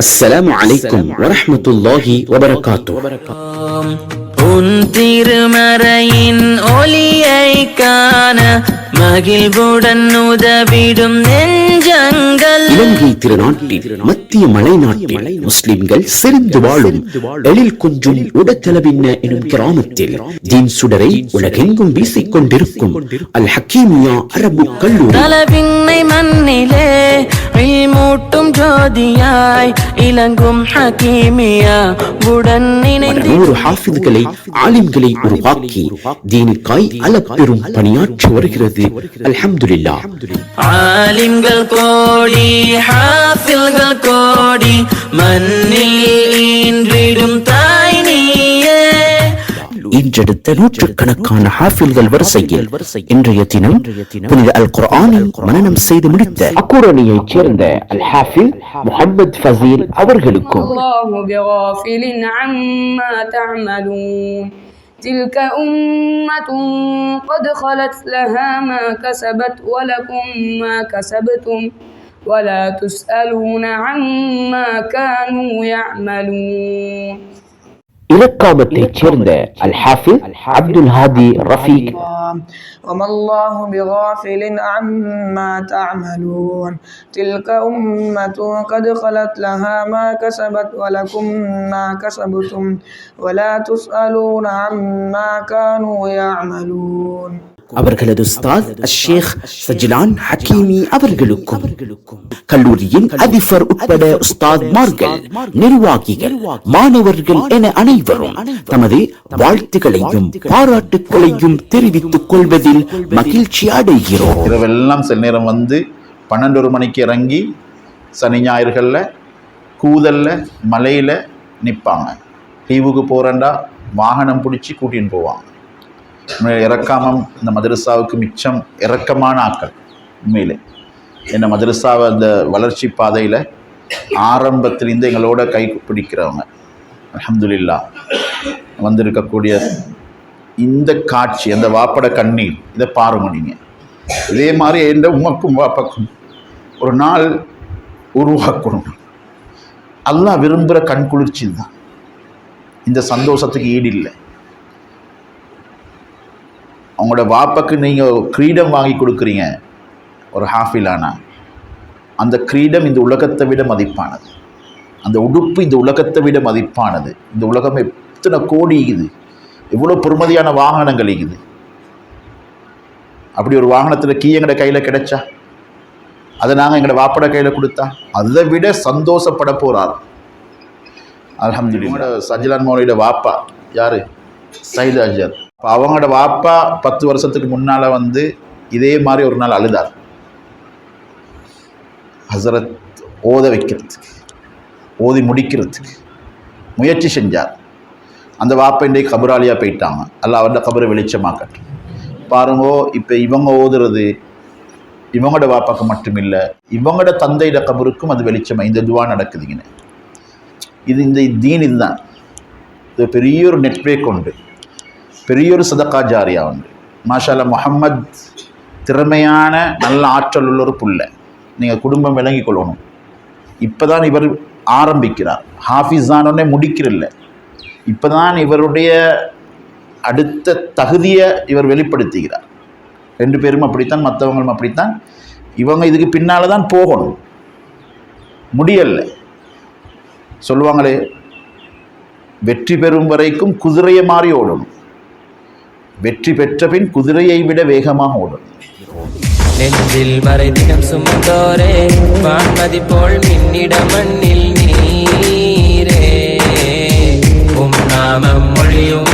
அஸ்ஸலாமு அலைக்கும் வரஹ்மத்துல்லாஹி வபரகாத்து உன் திருமறையின் ஒளியை காண மகிழ்வுடன் உதவிடும் நெஞ்சங்கள். இலங்கை திருநாட்டில் மத்திய மலைநாட்டில் முஸ்லிம்கள் செறிந்து வாழும் எழில் கொஞ்சும் உடத்தளவின்ன எனும் கிராமத்தில் தீன் சுடரை உலகெங்கும் வீசிக் கொண்டிருக்கும் அல் ஹக்கீமியா அரபு கல்லூரி. தலவிண்ணை மண்ணிலே மூட்டும் ஜோதியாய் இலங்கும் ஹக்கீமியா உடன் இணைந்து நூறு ஹாஃபிதுகளை ஆலிம்களை உருவாக்கி தீனுக்காய் அளப்பெரும் பணியாற்றி வருகிறது. அல்ஹம்துலில்லாஹ் ஆலிம்கள் கோடி ஹாஃபில்கள் கோடி மண்ணில் இன்றெடுத்த நூற்றுக்கணக்கான ஹாஃபில்கள் வரிசையில் இன்றைய தினம் புனித அல் குர்ஆனை மனனம் செய்து முடித்த அக்குரணியைச் சேர்ந்த அல் ஹாஃபில் முஹம்மது ஃபசீல் அவர்களுக்கும் الله بغافل عما تعملون تلك أمة قد خلت لها ما كسبت ولكم ما كسبتم ولا تسألون عما كانوا يعملون இலக்காமத்தைச் சேர்ந்த அல் ஹாஃபில் அப்துல் ஹாதி ரஃபீக் وما الله بغافل عما تعملون تلك أمة قد خلت لها ما كسبت ولكم ما كسبتم ولا تسألون عما كانوا يعملون அவர்களது உஸ்தாத் ஷேக் சஜிலான் ஹக்கீமி அவர்களுக்கும் கல்லூரியின் அதிபர் உட்பட உஸ்தாத்மார்கள் நிர்வாகிகள் மாணவர்கள் என அனைவரும் தமது வாழ்த்துக்களையும் பாராட்டுக்களையும் தெரிவித்துக் கொள்வதில் மகிழ்ச்சி அடைகிறோம். இரவெல்லாம் சில நேரம் வந்து பன்னெண்டு ஒரு மணிக்கு இறங்கி சனி ஞாயிறுகளில் கூதலில் மலையில் நிற்பாங்க லீவுக்கு போகிறேன்டா வாகனம் பிடிச்சி கூட்டின்னு போவாங்க. இறக்காமம் இந்த மதரசாவுக்கு மிச்சம் இறக்கமான ஆக்கள் உண்மையிலே. இந்த மதரசாவை அந்த வளர்ச்சி பாதையில் ஆரம்பத்திலிருந்து எங்களோட கை பிடிக்கிறவங்க. அலமதுல்லா வந்திருக்கக்கூடிய இந்த காட்சி அந்த வாப்பட கண்ணீர் இதை பாருங்க நீங்கள் இதே மாதிரி எந்த உமக்கும் வாப்பக்கும் ஒரு நாள் உருவாக்கணும். அல்லாஹ் விரும்புகிற கண் குளிர்ச்சி தான் இந்த சந்தோஷத்துக்கு ஈடு இல்லை அவங்களோட வாப்பக்கு நீங்கள் கிரீடம் வாங்கி கொடுக்குறீங்க. ஒரு ஹாஃபிலானா. அந்த கிரீடம் இந்த உலகத்தை விட மதிப்பானது. அந்த உடுப்பு இந்த உலகத்தை விட மதிப்பானது. இந்த உலகம் எத்தனை கோடி இது எவ்வளோ பொறுமதியான வாகனங்கள் இருக்குது. அப்படி ஒரு வாகனத்தில் கீ எங்கட கையில் கிடைச்சா? அதை நாங்கள் எங்களோட வாப்பட கையில் கொடுத்தா? அதை விட சந்தோஷப்பட போகிறார் அல்ஹம்துலில்லாஹ். சஜிலான் மௌலியோட வாப்பா? யார்? சைது இப்போ அப்போ அவங்களோட வாப்பா பத்து வருஷத்துக்கு முன்னால் வந்து இதே மாதிரி ஒரு நாள் அழுதார். ஹசரத் ஓத வைக்கிறதுக்கு ஓதி முடிக்கிறதுக்கு முயற்சி செஞ்சார். அந்த வாப்பை இன்றைக்கு கபராளியாக போயிட்டாங்க. அல்ல அவரோட கபரை வெளிச்சமாக்கட்டும் பாருங்கோ இப்போ இவங்க ஓதுறது இவங்களோட வாப்பாக்கு மட்டும் இல்லை இவங்களோட தந்தையோட கபருக்கும் அது வெளிச்சமாக இந்த துவா நடக்குதுங்கன்னு இது இந்த தீன் இதுதான். இது பெரிய ஒரு நெட்வேக் உண்டு. பெரிய ஒரு சதக்கா ஜாரியா உண்டு. மாஷால்லா முகம்மத் திறமையான நல்ல ஆற்றல் உள்ள ஒரு புள்ள. நீங்கள் குடும்பம் விளங்கி கொள்ளணும். இப்போ தான் இவர் ஆரம்பிக்கிறார். ஹாஃபிஸ் தானே முடிக்கிறதில்ல. இப்போ தான் இவருடைய அடுத்த தகுதியை இவர் வெளிப்படுத்துகிறார். ரெண்டு பேரும் அப்படித்தான் மற்றவங்களும் அப்படித்தான். இவங்க இதுக்கு பின்னால் தான் போகணும். முடியலை. சொல்லுவாங்களே வெற்றி பெறும் வரைக்கும் குதிரையை மாறி ஓடணும். வெற்றி பெற்ற பின் குதிரையை விட வேகமாக ஓடும். நெஞ்சில் மறைதிடம் சுமந்தோரே வான்மதி போல் மின்னிட மண்ணில் நீரே. உம் நாமம் மொழியும்